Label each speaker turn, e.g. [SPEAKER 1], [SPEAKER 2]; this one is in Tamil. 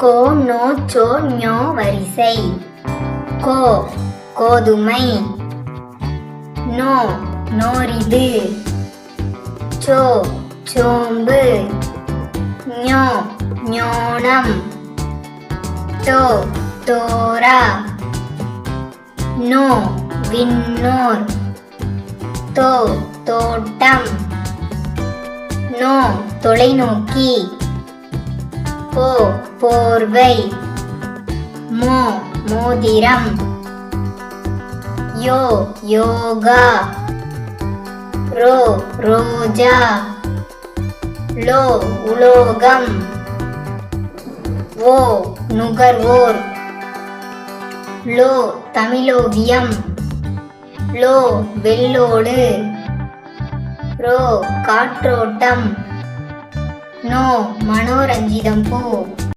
[SPEAKER 1] கோ நோ சோ ஞோ வரிசை. கோ கோதுமை. நோ நோரிது. சோ சோம்பு. ஞோ ஞோனம். தோ தோரா. நோ விண்ணோர். தோ தோட்டம். நோ தொலைநோக்கி. போ போர்வை. மோ மோதிரம். யோ யோகா. ரோ ரோஜா. லோ உலோகம். ஓ நுகர்வோர். லோ தமிழோவியம். லோ வெள்ளோடு. ரோ காற்றோட்டம். நோ மனோரஞ்சிதம் போ.